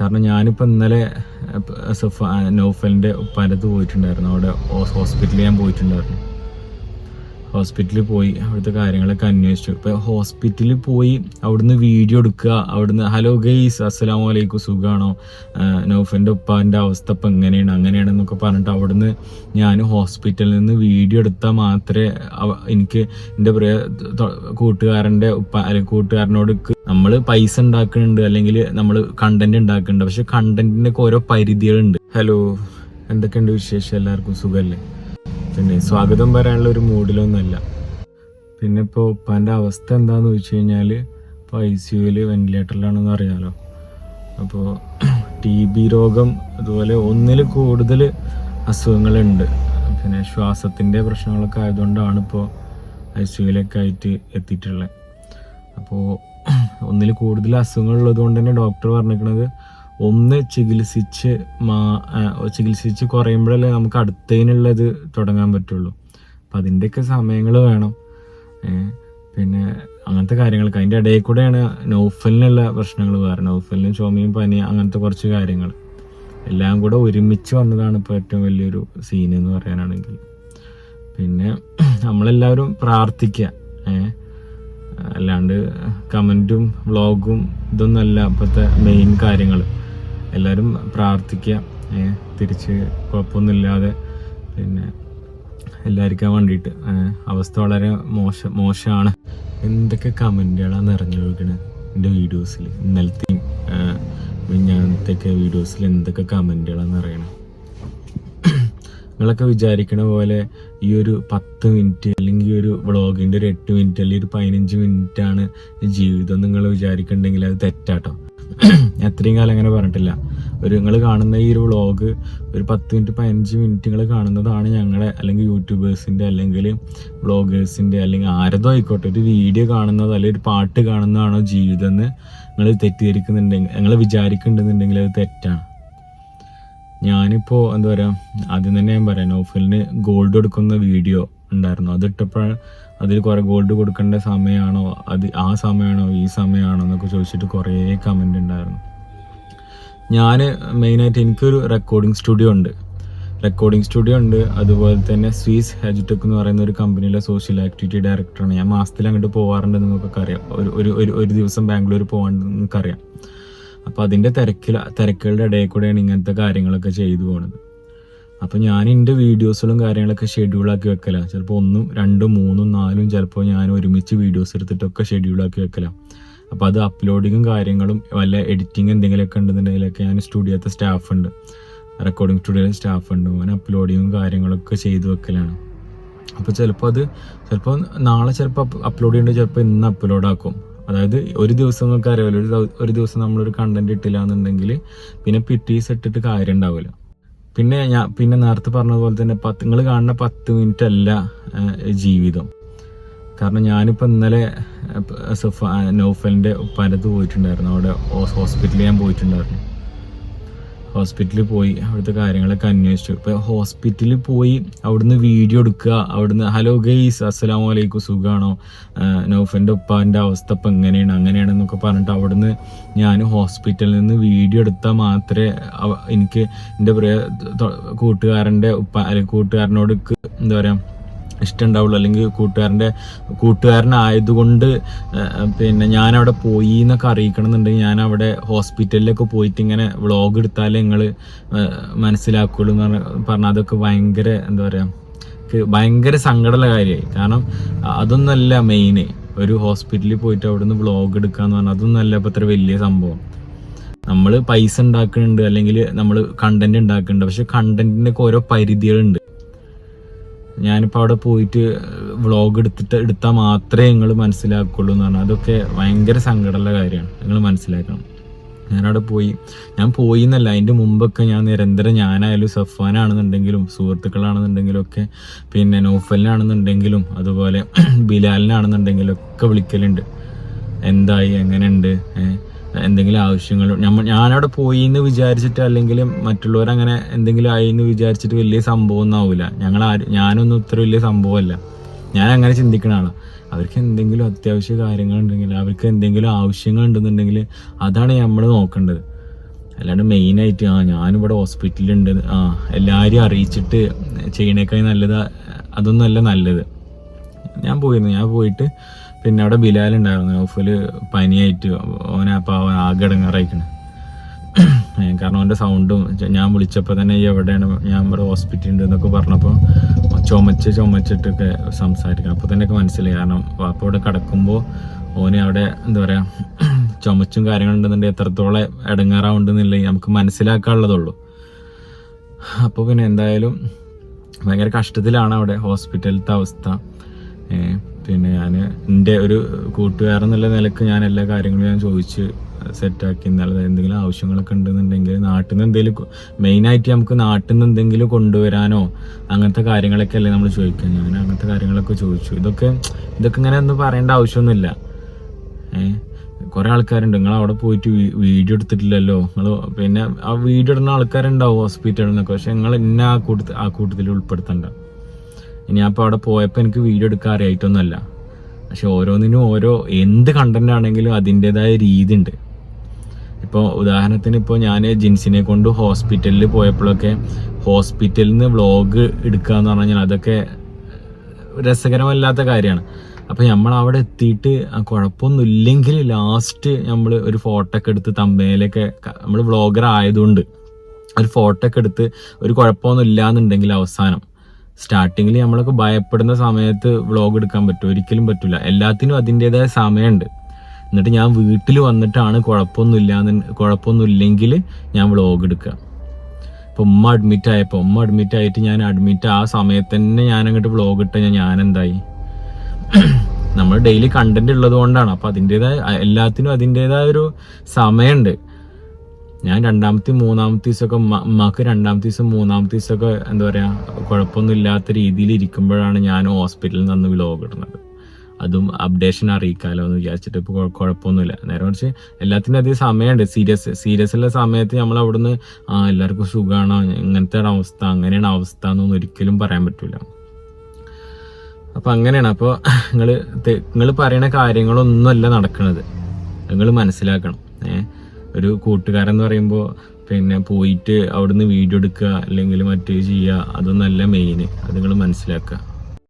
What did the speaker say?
കാരണം ഞാനിപ്പോൾ ഇന്നലെ നൗഫലിന്റെ ഉപ്പാന്റെ അടുത്ത് പോയിട്ടുണ്ടായിരുന്നു. അവിടെ ഹോസ്പിറ്റലിൽ ഞാൻ പോയിട്ടുണ്ടായിരുന്നു. ഹോസ്പിറ്റലിൽ പോയി അവിടുത്തെ കാര്യങ്ങളൊക്കെ അന്വേഷിച്ചു. ഇപ്പൊ ഹോസ്പിറ്റലിൽ പോയി അവിടുന്ന് വീഡിയോ എടുക്കുക അവിടുന്ന് ഹലോ ഗെയ്സ് അസ്സലാമു വലൈക്കും സുഖമാണോ നൗഫന്റെ ഉപ്പാന്റെ അവസ്ഥ ഇപ്പം എങ്ങനെയാണ്? അങ്ങനെയാണെന്നൊക്കെ പറഞ്ഞിട്ട് അവിടുന്ന് ഞാൻ ഹോസ്പിറ്റലിൽ നിന്ന് വീഡിയോ എടുത്താൽ മാത്രമേ എനിക്ക് എന്റെ പ്രിയ കൂട്ടുകാരന്റെ ഉപ്പ അല്ലെങ്കിൽ കൂട്ടുകാരനോട് നമ്മൾ പൈസ ഉണ്ടാക്കുന്നുണ്ട് അല്ലെങ്കിൽ നമ്മൾ കണ്ടന്റ് ഉണ്ടാക്കുന്നുണ്ട്. പക്ഷെ കണ്ടന്റിനൊക്കെ ഓരോ പരിധികളുണ്ട്. ഹലോ എന്തൊക്കെയുണ്ട് വിശേഷം? എല്ലാവർക്കും സുഖമല്ലേ പിന്നെ സ്വാഗതം പറയാനുള്ള ഒരു മൂഡിലൊന്നുമല്ല. പിന്നെ ഇപ്പോൾ ഉപ്പാന്റെ അവസ്ഥ എന്താണെന്ന് ചോദിച്ചു കഴിഞ്ഞാൽ ഇപ്പോൾ ഐ സി യുവിൽ വെന്റിലേറ്ററിലാണെന്ന് അറിയാമല്ലോ അപ്പോൾ ടി ബി രോഗം അതുപോലെ ഒന്നിൽ കൂടുതൽ അസുഖങ്ങളുണ്ട്. പിന്നെ ശ്വാസത്തിന്റെ പ്രശ്നങ്ങളൊക്കെ ആയതുകൊണ്ടാണ് ഇപ്പോൾ ഐ സി യുവിലൊക്കെ ആയിട്ട് എത്തിയിട്ടുള്ളത് അപ്പോൾ ഒന്നിൽ കൂടുതൽ അസുഖങ്ങളുള്ളത് കൊണ്ട് തന്നെ ഡോക്ടർ പറഞ്ഞിരിക്കുന്നത് ഒന്ന് ചികിത്സിച്ച് മാ ചികിത്സിച്ച് കുറയുമ്പോഴല്ലേ നമുക്ക് അടുത്തതിനുള്ളത് തുടങ്ങാൻ പറ്റുള്ളൂ. അപ്പം അതിന്റെയൊക്കെ സമയങ്ങൾ വേണം. പിന്നെ അങ്ങനത്തെ കാര്യങ്ങൾക്ക് അതിന്റെ ഇടയിൽ കൂടെയാണ് നോഫലിനുള്ള പ്രശ്നങ്ങൾ വേറെ. നോഫലിനും ചുമയും പനി അങ്ങനത്തെ കുറച്ച് കാര്യങ്ങൾ. എല്ലാം കൂടെ ഒരുമിച്ച് വന്നതാണ് ഇപ്പോൾ ഏറ്റവും വലിയൊരു സീൻ എന്ന് പറയാനാണെങ്കിൽ. പിന്നെ നമ്മളെല്ലാവരും പ്രാർത്ഥിക്കുക അല്ലാണ്ട് കമന്റും വ്ളോഗും ഇതൊന്നുമല്ല ഇപ്പോഴത്തെ മെയിൻ കാര്യങ്ങൾ. എല്ലാവരും പ്രാർത്ഥിക്കുക. തിരിച്ച് കുഴപ്പമൊന്നുമില്ലാതെ പിന്നെ എല്ലാവർക്കും വേണ്ടിയിട്ട്. അവസ്ഥ വളരെ മോശം മോശമാണ്. എന്തൊക്കെ കമന്റുകളാണ് നിറഞ്ഞൊഴുകണത് എന്റെ വീഡിയോസിൽ? ഇന്നലത്തെയും മിഞ്ഞാന്നത്തെയൊക്കെ വീഡിയോസിൽ എന്തൊക്കെ കമന്റുകളാണ് നിറയണത് നിങ്ങളൊക്കെ വിചാരിക്കണ പോലെ ഈ ഒരു പത്ത് മിനിറ്റ് അല്ലെങ്കിൽ ഈ ഒരു വ്ളോഗിന്റെ ഒരു എട്ട് മിനിറ്റ് അല്ലെങ്കിൽ ഒരു പതിനഞ്ച് മിനിറ്റാണ് ജീവിതം നിങ്ങൾ വിചാരിക്കണ്ടെങ്കിൽ അത് തെറ്റാട്ടോ. ഞാൻ അത്രയും കാലം അങ്ങനെ പറഞ്ഞിട്ടില്ല. ഒരു നിങ്ങൾ കാണുന്ന ഈ ഒരു വ്ളോഗ് ഒരു പത്ത് മിനിറ്റ് പതിനഞ്ച് മിനിറ്റ് നിങ്ങൾ കാണുന്നതാണ് ഞങ്ങളെ അല്ലെങ്കിൽ യൂട്യൂബേഴ്സിന്റെ അല്ലെങ്കിൽ വ്ളോഗേഴ്സിന്റെ അല്ലെങ്കിൽ ആരതോ ആയിക്കോട്ടെ ഒരു വീഡിയോ കാണുന്നത് അല്ലെങ്കിൽ ഒരു പാട്ട് കാണുന്നതാണോ ജീവിതം എന്ന് നിങ്ങൾ തെറ്റിദ്ധരിക്കുന്നുണ്ടെങ്കിൽ നിങ്ങൾ വിചാരിക്കുന്നുണ്ടെന്നുണ്ടെങ്കിൽ അത് തെറ്റാണ് ഞാനിപ്പോൾ എന്താ പറയുക ആദ്യം തന്നെ ഞാൻ പറയാം നോഫലിന് ഗോൾഡ് കൊടുക്കുന്ന വീഡിയോ ഉണ്ടായിരുന്നു. അതിട്ടപ്പോൾ അതിൽ കുറേ ഗോൾഡ് കൊടുക്കേണ്ട സമയമാണോ അത് ആ സമയമാണോ ഈ സമയമാണോ എന്നൊക്കെ ചോദിച്ചിട്ട് കുറേ കമന്റ് ഉണ്ടായിരുന്നു ഞാൻ മെയിനായിട്ട് എനിക്കൊരു റെക്കോർഡിംഗ് സ്റ്റുഡിയോ ഉണ്ട്. റെക്കോർഡിംഗ് സ്റ്റുഡിയോ ഉണ്ട്. അതുപോലെ തന്നെ സ്വീസ് ഹെജ്ടെക് എന്ന് പറയുന്ന ഒരു കമ്പനിയിലെ സോഷ്യൽ ആക്ടിവിറ്റി ഡയറക്ടറാണ് ഞാൻ മാസത്തിൽ അങ്ങോട്ട് പോകാറുണ്ട് നിങ്ങൾക്കൊക്കെ അറിയാം. ഒരു ഒരു ഒരു ദിവസം ബാംഗ്ലൂർ പോകാണ്ട് നിങ്ങൾക്കറിയാം. അപ്പോൾ അതിന്റെ തിരക്കിൽ തിരക്കുകളുടെ ഇടയിൽ കൂടെയാണ് ഇങ്ങനത്തെ കാര്യങ്ങളൊക്കെ ചെയ്തു പോണത്. അപ്പോൾ ഞാൻ എന്റെ വീഡിയോസുകളും കാര്യങ്ങളൊക്കെ ഷെഡ്യൂളാക്കി വെക്കല. ചിലപ്പോൾ ഒന്നും രണ്ടും മൂന്നും നാലും ചിലപ്പോൾ ഞാൻ ഒരുമിച്ച് വീഡിയോസ് എടുത്തിട്ടൊക്കെ ഷെഡ്യൂളാക്കി വെക്കല. അപ്പോൾ അത് അപ്ലോഡിങ്ങും കാര്യങ്ങളും വല്ല എഡിറ്റിംഗ് എന്തെങ്കിലുമൊക്കെ ഉണ്ടെന്നുണ്ടെങ്കിലൊക്കെ ഞാൻ സ്റ്റുഡിയോത്തെ സ്റ്റാഫ് ഉണ്ട്. റെക്കോർഡിംഗ് സ്റ്റാഫ് ഉണ്ട്. അങ്ങനെ അപ്ലോഡിങ്ങും കാര്യങ്ങളൊക്കെ ചെയ്തു വെക്കലാണ്. അപ്പോൾ ചിലപ്പോൾ അത് ചിലപ്പോൾ നാളെ ചിലപ്പോൾ അപ്ലോഡ് ചെയ്യേണ്ടത് ചിലപ്പോൾ ഇന്ന് അപ്ലോഡ് ആക്കും. അതായത് ഒരു ദിവസം നമുക്ക് അറിയാമല്ലോ ഒരു ഒരു ദിവസം നമ്മളൊരു കണ്ടന്റ് ഇട്ടില്ല എന്നുണ്ടെങ്കിൽ പിന്നെ പിറ്റീസ് ഇട്ടിട്ട് കാര്യം ഉണ്ടാവില്ല പിന്നെ ഞാൻ പിന്നെ നേരത്തെ പറഞ്ഞതുപോലെ തന്നെ പത്ത് നിങ്ങൾ കാണുന്ന പത്ത് മിനിറ്റ് അല്ല ജീവിതം. കാരണം ഞാനിപ്പോൾ ഇന്നലെ നൗഫലിന്റെ ഉപ്പാന്റെ പോയിട്ടുണ്ടായിരുന്നു. അവിടെ ഹോസ്പിറ്റലിൽ ഞാൻ പോയിട്ടുണ്ടായിരുന്നു. ഹോസ്പിറ്റലിൽ പോയി അവിടുത്തെ കാര്യങ്ങളൊക്കെ അന്വേഷിച്ചു. ഇപ്പൊ ഹോസ്പിറ്റലിൽ പോയി അവിടുന്ന് വീഡിയോ എടുക്കുക അവിടുന്ന് ഹലോ ഗെയ്സ് അസ്സലാമു വലൈക്കും സുഖമാണോ നൗഫന്റെ ഉപ്പാന്റെ അവസ്ഥ ഇപ്പം എങ്ങനെയാണ്? അങ്ങനെയാണെന്നൊക്കെ പറഞ്ഞിട്ട് അവിടുന്ന് ഞാൻ ഹോസ്പിറ്റലിൽ നിന്ന് വീഡിയോ എടുത്താൽ മാത്രമേ എനിക്ക് എന്റെ പ്രിയ കൂട്ടുകാരന്റെ ഉപ്പ അല്ലെങ്കിൽ കൂട്ടുകാരനോട് എന്താ പറയുക ഇഷ്ടം ഉണ്ടാവുള്ളൂ അല്ലെങ്കിൽ കൂട്ടുകാരന്റെ കൂട്ടുകാരനായതുകൊണ്ട് പിന്നെ ഞാനവിടെ പോയി എന്നൊക്കെ അറിയിക്കണം എന്നുണ്ടെങ്കിൽ ഞാൻ അവിടെ ഹോസ്പിറ്റലിലൊക്കെ പോയിട്ട് ഇങ്ങനെ വ്ളോഗ് എടുത്താലേ നിങ്ങൾ മനസ്സിലാക്കുള്ളൂ എന്ന് പറഞ്ഞ പറഞ്ഞാൽ അതൊക്കെ ഭയങ്കര എന്താ പറയുക ഭയങ്കര സങ്കടമുള്ള കാര്യമായി. കാരണം അതൊന്നല്ല മെയിന്. ഒരു ഹോസ്പിറ്റലിൽ പോയിട്ട് അവിടുന്ന് വ്ളോഗ് എടുക്കുക എന്ന് പറഞ്ഞാൽ അതൊന്നല്ല ഇപ്പം അത്ര വലിയ സംഭവം. നമ്മൾ പൈസ ഉണ്ടാക്കുന്നുണ്ട് അല്ലെങ്കിൽ നമ്മൾ കണ്ടന്റ് ഉണ്ടാക്കുന്നുണ്ട്. പക്ഷെ കണ്ടന്റിനൊക്കെ ഓരോ പരിധികളുണ്ട്. ഞാനിപ്പോൾ അവിടെ പോയിട്ട് വ്ളോഗ് എടുത്തിട്ട് എടുത്താൽ മാത്രമേ നിങ്ങൾ മനസ്സിലാക്കുള്ളൂ എന്ന് പറഞ്ഞാൽ അതൊക്കെ ഭയങ്കര സങ്കടമുള്ള കാര്യമാണ്. നിങ്ങൾ മനസ്സിലാക്കണം. ഞാനവിടെ പോയി. ഞാൻ പോയി എന്നല്ല അതിന്റെ മുമ്പൊക്കെ ഞാൻ നിരന്തരം ഞാനായാലും സഫാനാണെന്നുണ്ടെങ്കിലും സുഹൃത്തുക്കളാണെന്നുണ്ടെങ്കിലും ഒക്കെ പിന്നെ നോഫലിനാണെന്നുണ്ടെങ്കിലും അതുപോലെ ബിലാലിനാണെന്നുണ്ടെങ്കിലും ഒക്കെ വിളിക്കലുണ്ട്. എന്തായി എങ്ങനെയുണ്ട് ഏഹ്? എന്തെങ്കിലും ആവശ്യങ്ങൾ ഞാനവിടെ പോയി എന്ന് വിചാരിച്ചിട്ട് അല്ലെങ്കിൽ മറ്റുള്ളവർ അങ്ങനെ എന്തെങ്കിലും ആയി എന്ന് വിചാരിച്ചിട്ട് വലിയ സംഭവം ഒന്നും ആവില്ല ഞങ്ങൾ ആരും ഞാനൊന്നും ഇത്ര വലിയ സംഭവമല്ല. ഞാൻ അങ്ങനെ ചിന്തിക്കണ ആളാണ് അവർക്ക് എന്തെങ്കിലും അത്യാവശ്യ കാര്യങ്ങൾ ഉണ്ടെങ്കിൽ അവർക്ക് എന്തെങ്കിലും ആവശ്യങ്ങൾ ഉണ്ടെന്നുണ്ടെങ്കിൽ അതാണ് നമ്മൾ നോക്കേണ്ടത്. അല്ലാണ്ട് മെയിനായിട്ട് ആ ഞാനിവിടെ ഹോസ്പിറ്റലുണ്ട് ആ എല്ലാവരും അറിയിച്ചിട്ട് ചെയ്യണേക്കായി നല്ലത് അതൊന്നും അല്ല നല്ലത്. ഞാൻ പോയിരുന്നു. ഞാൻ പോയിട്ട് പിന്നെ അവിടെ ബിലാൽ ഉണ്ടായിരുന്നു നൗഫൽ പനിയായിട്ട് ഓനെ അപ്പോൾ അവൻ ആകെ ഇടങ്ങാറായിക്കണ്. കാരണം അവന്റെ സൗണ്ടും ഞാൻ വിളിച്ചപ്പോൾ തന്നെ ഈ എവിടെയാണ് ഞാൻ ഇവിടെ ഹോസ്പിറ്റലിൽ ഉണ്ട് എന്നൊക്കെ പറഞ്ഞപ്പോൾ ചുമച്ച് ചുമച്ചിട്ടൊക്കെ സംസാരിക്കണം. അപ്പോൾ തന്നെ ഒക്കെ മനസ്സിലായി. കാരണം വാപ്പ ഇവിടെ കിടക്കുമ്പോൾ ഓന് അവിടെ എന്താ പറയുക ചുമച്ചും കാര്യങ്ങളുണ്ടെന്നുണ്ടെങ്കിൽ എത്രത്തോളം ഇടങ്ങാറാവുണ്ടെന്നില്ലെങ്കിൽ നമുക്ക് മനസ്സിലാക്കാനുള്ളതുള്ളൂ. അപ്പോൾ പിന്നെ എന്തായാലും ഭയങ്കര കഷ്ടത്തിലാണ് അവിടെ ഹോസ്പിറ്റലിലത്തെ അവസ്ഥ. പിന്നെ ഞാൻ എന്റെ ഒരു കൂട്ടുകാരൻ എന്നുള്ള നിലയ്ക്ക് ഞാൻ എല്ലാ കാര്യങ്ങളും ഞാൻ ചോദിച്ച് സെറ്റാക്കി എന്നാലും എന്തെങ്കിലും ആവശ്യങ്ങളൊക്കെ ഉണ്ടെന്നുണ്ടെങ്കിൽ നാട്ടിൽ നിന്ന് എന്തെങ്കിലും മെയിനായിട്ട് നമുക്ക് നാട്ടിൽ നിന്ന് എന്തെങ്കിലും കൊണ്ടുവരാനോ അങ്ങനത്തെ കാര്യങ്ങളൊക്കെ അല്ലേ നമ്മൾ ചോദിക്കുക ഞാൻ അങ്ങനത്തെ കാര്യങ്ങളൊക്കെ ചോദിച്ചു. ഇതൊക്കെ ഇതൊക്കെ ഇങ്ങനെ ഒന്നും പറയേണ്ട ആവശ്യമൊന്നുമില്ല. ഏഹ് കുറെ ആൾക്കാരുണ്ട്. നിങ്ങൾ അവിടെ പോയിട്ട് വീഡിയോ എടുത്തിട്ടില്ലല്ലോ? നിങ്ങൾ പിന്നെ ആ വീഡിയോ ഇടുന്ന ആൾക്കാരുണ്ടാവും ഹോസ്പിറ്റലിൽ നിന്നൊക്കെ. പക്ഷെ നിങ്ങൾ ഇന്ന ആ ആ കൂട്ടത്തിൽ ഉൾപ്പെടുത്തണ്ട. ഇനി അപ്പോൾ അവിടെ പോയപ്പോൾ എനിക്ക് വീഡിയോ എടുക്കാൻ അറിയായിട്ടൊന്നുമല്ല. പക്ഷെ ഓരോന്നിനും ഓരോ എന്ത് കണ്ടന്റ് ആണെങ്കിലും അതിന്റെതായ രീതി ഉണ്ട് ഇപ്പോൾ ഉദാഹരണത്തിന് ഇപ്പോൾ ഞാൻ ജിൻസിനെ കൊണ്ട് ഹോസ്പിറ്റലിൽ പോയപ്പോഴൊക്കെ ഹോസ്പിറ്റലിൽ നിന്ന് വ്ളോഗ് എടുക്കുക എന്ന് പറഞ്ഞാൽ അതൊക്കെ രസകരമല്ലാത്ത കാര്യമാണ്. അപ്പോൾ നമ്മൾ അവിടെ എത്തിയിട്ട് ആ കുഴപ്പമൊന്നും ഇല്ലെങ്കിൽ ലാസ്റ്റ് നമ്മൾ ഒരു ഫോട്ടോ ഒക്കെ എടുത്ത് തമ്പയിലൊക്കെ നമ്മൾ വ്ളോഗർ ആയതുകൊണ്ട് ഒരു ഫോട്ടോ ഒക്കെ എടുത്ത് ഒരു കുഴപ്പമൊന്നും ഇല്ലാന്നുണ്ടെങ്കിൽ അവസാനം സ്റ്റാർട്ടിങ്ങിൽ നമ്മളൊക്കെ ഭയപ്പെടുന്ന സമയത്ത് വ്ളോഗ് എടുക്കാൻ പറ്റും. ഒരിക്കലും പറ്റില്ല എല്ലാത്തിനും അതിന്റെതായ സമയമുണ്ട്. എന്നിട്ട് ഞാൻ വീട്ടിൽ വന്നിട്ടാണ് കുഴപ്പമൊന്നുമില്ല കുഴപ്പമൊന്നുമില്ലെങ്കിൽ ഞാൻ വ്ളോഗ് എടുക്കുക. ഇപ്പം ഉമ്മ അഡ്മിറ്റ് ആയപ്പോൾ ഉമ്മ അഡ്മിറ്റ് ആയിട്ട് ഞാൻ അഡ്മിറ്റ് ആ സമയത്ത് തന്നെ ഞാൻ അങ്ങോട്ട് വ്ളോഗ് ഇട്ട ഞാൻ ഞാനെന്തായി? നമ്മൾ ഡെയിലി കണ്ടന്റ് ഉള്ളത് കൊണ്ടാണ്. അപ്പം അതിന്റെതായ എല്ലാത്തിനും അതിന്റെതായ ഒരു സമയമുണ്ട്. ഞാൻ രണ്ടാമത്തെ മൂന്നാമത്തെ ദിവസമൊക്കെ ഉമ്മ- രണ്ടാമത്തെ ദിവസം മൂന്നാമത്തെ ദിവസമൊക്കെ എന്താ പറയാ കുഴപ്പമൊന്നും ഇല്ലാത്ത രീതിയിൽ ഇരിക്കുമ്പോഴാണ് ഞാൻ ഹോസ്പിറ്റലിൽ നിന്ന് വ്ലോഗ് ഇടുന്നത്. അതും അപ്ഡേഷൻ അറിയിക്കാലോ എന്ന് വിചാരിച്ചിട്ട് ഇപ്പോൾ കുഴപ്പമൊന്നുമില്ല. നേരെ മറിച്ച് എല്ലാത്തിനും അധികം സമയമുണ്ട്. സീരിയസ് സീരിയസ് ഉള്ള സമയത്ത് നമ്മൾ അവിടുന്ന് ആ എല്ലാവർക്കും സുഖമാണോ ഇങ്ങനത്തെ അവസ്ഥ അങ്ങനെയാണ് അവസ്ഥ എന്നൊന്നും ഒരിക്കലും പറയാൻ പറ്റില്ല അപ്പോൾ അങ്ങനെയാണ്. അപ്പോൾ നിങ്ങൾ നിങ്ങൾ പറയുന്ന കാര്യങ്ങളൊന്നും അല്ല നടക്കുന്നത് നിങ്ങൾ മനസ്സിലാക്കണം. ഒരു കൂട്ടുകാരൻ എന്ന് പറയുമ്പോൾ പിന്നെ പോയിട്ട് അവിടുന്ന് വീഡിയോ എടുക്കുക അല്ലെങ്കിൽ മറ്റേ ചെയ്യുക അതൊന്നല്ല മെയിൻ അത് നിങ്ങൾ മനസ്സിലാക്കുക.